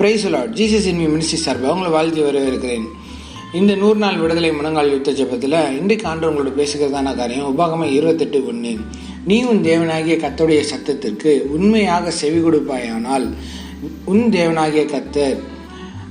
Praise Lord Jesus in ministry சார்பாக உங்களை வாழ்த்தி வரவேற்கிறேன். இந்த நூறு நாள் விடுதலை முழங்கால் யுத்த ஜபத்தில் இன்றைக்கு ஆண்டு உங்களோட பேசுகிறதான காரியம் உபாகமாக இருபத்தெட்டு ஒன்று நீ உன் தேவனாகிய கத்தோடைய சத்தத்திற்கு உண்மையாக செவி கொடுப்பாயானால் உன் தேவனாகிய கத்தர்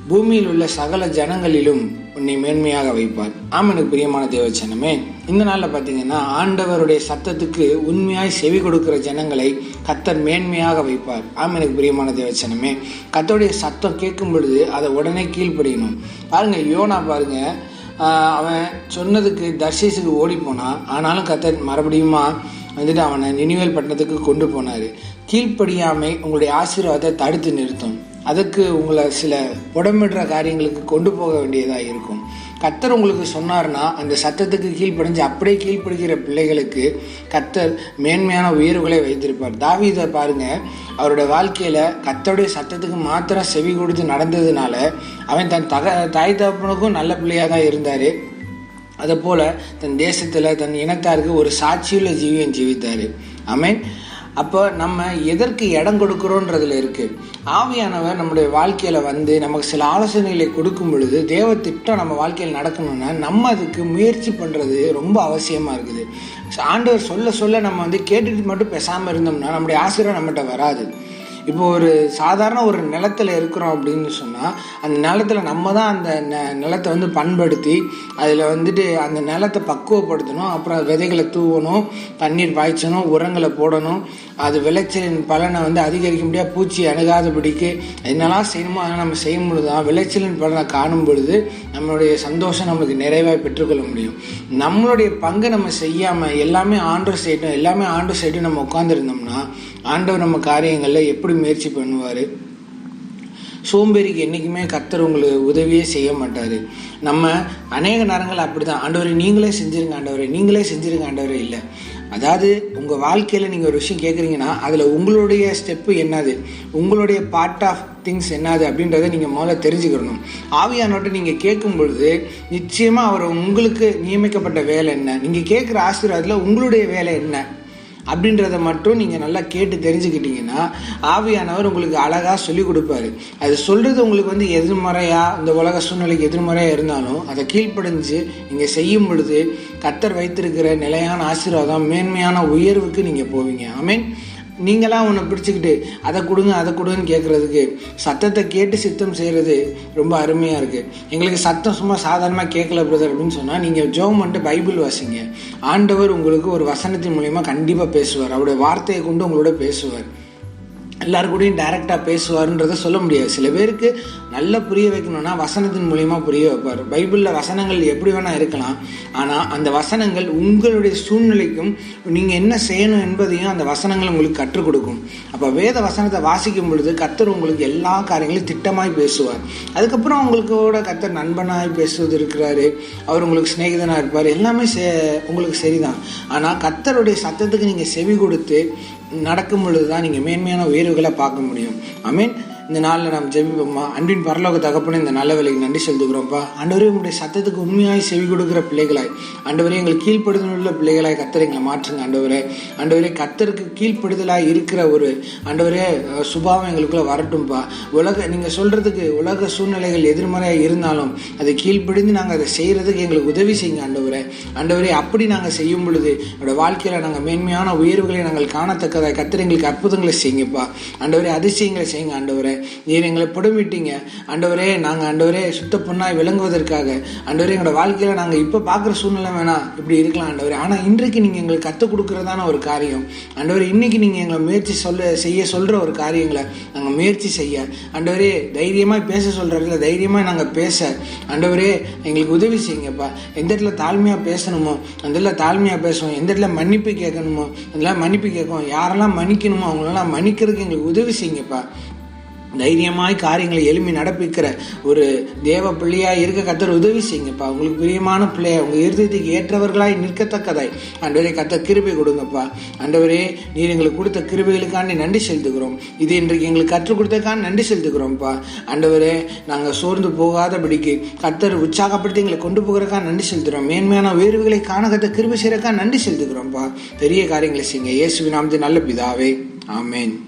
பூமியில் உள்ள சகல ஜனங்களிலும் உன்னை மேன்மையாக வைப்பார். ஆம் எனக்கு பிரியமான தேவச்சனமே. இந்த நாளில் பார்த்தீங்கன்னா ஆண்டவருடைய சத்தத்துக்கு உண்மையாய் செவி கொடுக்கிற ஜனங்களை கத்தர் மேன்மையாக வைப்பார். ஆம் எனக்கு பிரியமான தேவச்சனமே. கத்தருடைய சத்தம் கேட்கும் பொழுது அதை உடனே கீழ்ப்படியணும். பாருங்க யோனா பாருங்க அவன் சொன்னதுக்கு தர்ஷீஸுக்கு ஓடி போனான் ஆனாலும் கத்தர் மறுபடியுமா வந்துட்டு அவனை நினைவேல் பட்டணத்துக்கு கொண்டு போனார். கீழ்ப்படியாமை உங்களுடைய ஆசீர்வாதத்தை தடுத்து நிறுத்தும். அதுக்கு உங்களை சில புடமிடுற காரியங்களுக்கு கொண்டு போக வேண்டியதாக இருக்கும். கத்தர் உங்களுக்கு சொன்னார்னா அந்த சத்தத்துக்கு கீழ்ப்படிஞ்சு அப்படியே கீழ்ப்படுகிற பிள்ளைகளுக்கு கத்தர் மேன்மையான உயர்வுகளை வைத்திருப்பார். தாவிதை பாருங்க அவரோட வாழ்க்கையில் கத்தருடைய சத்தத்துக்கு மாத்திரம் செவி கொடுத்து நடந்ததுனால அவன் தன் தக தாய் தகப்பனுக்கும் நல்ல பிள்ளையாக தான் இருந்தார். அதுபோல் தன் தேசத்தில் தன் இனத்தாருக்கு ஒரு சாட்சியுள்ள ஜீவியம் ஜீவித்தார். அமேன் அப்போ நம்ம எதற்கு இடம் கொடுக்குறோன்றதுல இருக்குது ஆவியானவர் நம்முடைய வாழ்க்கையில் வந்து நமக்கு சில ஆலோசனைகளை கொடுக்கும் பொழுது தேவ திட்டம் நம்ம வாழ்க்கையில் நடக்கணும்னா நம்ம அதுக்கு முயற்சி பண்ணுறது ரொம்ப அவசியமாக இருக்குது. ஆண்டவர் சொல்ல சொல்ல நம்ம வந்து கேட்டுட்டு மட்டும் பேசாமல் இருந்தோம்னா நம்முடைய ஆசிரியர் நம்மகிட்ட வராது. இப்போ ஒரு சாதாரண ஒரு நிலத்துல இருக்கிறோம் அப்படின்னு சொன்னால் அந்த நிலத்தில் நம்ம தான் அந்த நெ நிலத்தை வந்து பண்படுத்தி அதில் வந்துட்டு அந்த நிலத்தை பக்குவப்படுத்தணும் அப்புறம் விதைகளை தூவணும் தண்ணீர் பாய்ச்சணும் உரங்களை போடணும் அது விளைச்சலின் பலனை வந்து அதிகரிக்க முடியாது பூச்சி அணுகாதபடிக்கு. என்னெல்லாம் செய்யணுமோ அதெல்லாம் நம்ம செய்யும் பொழுது தான் விளைச்சலின் பலனை காணும் பொழுது நம்மளுடைய சந்தோஷம் நம்மளுக்கு நிறைவாக பெற்றுக்கொள்ள முடியும். நம்மளுடைய பங்கு நம்ம செய்யாமல் எல்லாமே ஆண்டர் செய்யட்டும் எல்லாமே ஆண்டர் செய்யட்டும் நம்ம உட்காந்துருந்தோம்னா ஆண்டவர் நம்ம காரியங்களில் எப்படி முயற்சி பண்ணுவார்? சோம்பேறிக்கு என்றைக்குமே கர்த்தர் உங்களுக்கு உதவியே செய்ய மாட்டார். நம்ம அநேக நேரங்கள் அப்படி தான் ஆண்டவரை நீங்களே செஞ்சிருங்க ஆண்டவரை நீங்களே செஞ்சுருங்க ஆண்டவரே இல்லை. அதாவது உங்கள் வாழ்க்கையில் நீங்கள் ஒரு விஷயம் கேட்குறீங்கன்னா அதில் உங்களுடைய ஸ்டெப்பு என்னது? உங்களுடைய பார்ட் ஆஃப் திங்ஸ் என்னது அப்படின்றத நீங்கள் முதல்ல தெரிஞ்சுக்கணும். ஆவியானோட்ட நீங்கள் கேட்கும் பொழுது நிச்சயமாக அவர் உங்களுக்கு நியமிக்கப்பட்ட வேலை என்ன? நீங்கள் கேட்குற ஆசீர்வாதத்தில் உங்களுடைய வேலை என்ன? அப்படின்றத மட்டும் நீங்கள் நல்லா கேட்டு தெரிஞ்சுக்கிட்டீங்கன்னா ஆவியானவர் உங்களுக்கு அழகாக சொல்லிக் கொடுப்பாரு. அது சொல்கிறது உங்களுக்கு வந்து எதிர்மறையாக இந்த உலக சூழ்நிலைக்கு எதிர்மறையாக இருந்தாலும் அதை கீழ்ப்படைஞ்சு நீங்கள் செய்யும் பொழுது கத்தர் வைத்திருக்கிற நிலையான ஆசீர்வாதம் மேன்மையான உயர்வுக்கு நீங்கள் போவீங்க. மீன் நீங்களாம் உன்னை பிடிச்சிக்கிட்டு அதை கொடுங்க அதை கொடுங்கன்னு கேட்குறதுக்கு சத்தத்தை கேட்டு சித்தம் செய்கிறது ரொம்ப அருமையாக இருக்குது எங்களுக்கு சத்தம் சும்மா சாதாரணமாக கேட்கல பிரதர் அப்படின்னு சொன்னால் நீங்கள் ஜோம் பண்ணிட்டு பைபிள் வாசிங்க. ஆண்டவர் உங்களுக்கு ஒரு வசனத்தின் மூலிமா கண்டிப்பாக பேசுவார். அவருடைய வார்த்தையை கொண்டு உங்களோட பேசுவார். எல்லாருக்கூடையும் கூடயும் டைரெக்டாக பேசுவார்ன்றதை சொல்ல முடியாது. சில பேருக்கு நல்லா புரிய வைக்கணும்னா வசனத்தின் மூலியமா புரிய வைப்பார். பைபிளில் வசனங்கள் எப்படி வேணால் இருக்கலாம். ஆனால் அந்த வசனங்கள் உங்களுடைய சூழ்நிலைக்கும் நீங்கள் என்ன செய்யணும் என்பதையும் அந்த வசனங்கள் உங்களுக்கு கற்றுக் கொடுக்கும். அப்போ வேத வசனத்தை வாசிக்கும் பொழுது கத்தர் உங்களுக்கு எல்லா காரியங்களையும் திட்டமாய் பேசுவார். அதுக்கப்புறம் உங்களுக்கோட கத்தர் நண்பனாய் பேசுவது இருக்கிறாரு. அவர் உங்களுக்கு சிநேகிதனாக இருப்பார். எல்லாமே சே உங்களுக்கு சரிதான். ஆனால் கத்தருடைய சத்தத்துக்கு நீங்கள் செவி கொடுத்து நடக்கும் பொழுது தான் நீங்கள் மேன்மையான உயர்வுகளை பார்க்க முடியும். ஐ மீன் இந்த நாளில் நாம் ஜெபிப்போம்மா. அன்பின் பரலோக தகப்பனே இந்த நல்ல வேலைக்கு நன்றி செலுத்துகிறோம்ப்பா. ஆண்டவரே உங்களுடைய சத்தத்துக்கு உண்மையாய் செவி கொடுக்குற பிள்ளைகளாய் ஆண்டவரே எங்கள் கீழ்ப்படுதலுள்ள பிள்ளைகளாய் கத்தரை எங்களை மாற்றுங்க ஆண்டவரே. ஆண்டவரே கத்தருக்கு கீழ்ப்படுதலாய் இருக்கிற ஒரு ஆண்டவரே சுபாவம் எங்களுக்குள்ளே வரட்டும்ப்பா உலக நீங்கள் சொல்கிறதுக்கு உலக சூழ்நிலைகள் எதிர்மறையாக இருந்தாலும் அதை கீழ்ப்படிந்து நாங்கள் அதை செய்கிறதுக்கு எங்களுக்கு உதவி செய்யுங்க ஆண்டவரே. ஆண்டவரே அப்படி நாங்கள் செய்யும் பொழுது என்னோட வாழ்க்கையில் நாங்கள் மேன்மையான உயர்வுகளை நாங்கள் காணத்தக்கதாக கத்தர் எங்களுக்கு அற்புதங்களை செய்யுங்கப்பா. ஆண்டவரே அதிசயங்களை செய்யுங்க ஆண்டவரே. நீர் எங்களை புடமிட்டீங்க. ஆண்டவரே நாங்கள் ஆண்டவரே சுத்த பொண்ணாய் விளங்குவதற்காக ஆண்டவரே எங்களோட வாழ்க்கையில் நாங்கள் இப்போ பார்க்குற சூழ்நிலை வேணாம் இப்படி இருக்கலாம் ஆண்டவரே. ஆனால் இன்றைக்கு நீங்கள் எங்களுக்கு கற்றுக் கொடுக்குறதான ஒரு காரியம். ஆண்டவரே இன்றைக்கி நீங்கள் எங்களை முயற்சி சொல்ல செய்ய சொல்கிற ஒரு காரியங்களை நாங்கள் முயற்சி செய்ய ஆண்டவரே தைரியமாக பேச சொல்கிறதில்ல தைரியமாக நாங்கள் பேச ஆண்டவரே எங்களுக்கு உதவி செய்யுங்கப்பா. எந்த இடத்துல தாழ்மையாக பேசணுமோ அந்த இடத்துல தாழ்மையாக பேசுவோம். எந்த இடத்துல மன்னிப்பு கேட்கணுமோ அதெல்லாம் மன்னிப்பு கேட்கும் யாரெல்லாம் மன்னிக்கணுமோ அவங்களெல்லாம் மன்னிக்கிறதுக்கு எங்களுக்கு உதவி செய்யுங்கப்பா. தைரியமாய் காரியங்களை எளிமை நடப்பிக்கிற ஒரு தேவ பிள்ளையாக இருக்க கத்தர் உதவி செய்யுங்கப்பா. உங்களுக்கு பிரியமான பிள்ளையா உங்கள் இருதயத்துக்கு ஏற்றவர்களாய் நிற்கத்தக்கதாய். ஆண்டவரே கத்த கிருபை கொடுங்கப்பா. அண்டவரே நீர் எங்களுக்கு கொடுத்த கிருபைகளுக்காண்டி நன்றி செலுத்துகிறோம். இது இன்றைக்கு எங்களுக்கு கற்றுக் கொடுத்ததுக்கான நன்றி செலுத்துக்கிறோம்ப்பா அண்டவரே நாங்கள் சோர்ந்து போகாதபடிக்கு கத்தர் உற்சாகப்படுத்தி எங்களை கொண்டு போகிறக்கா நன்றி செலுத்துகிறோம். மேன்மையான உயர்வுகளை காண கத்த கிருபை செய்கிறக்கா நன்றி செலுத்துகிறோம்ப்பா. பெரிய காரியங்களை செய்யுங்க. இயேசுவின் நாமத்தில் நல்ல பிதாவே. ஆமேன்.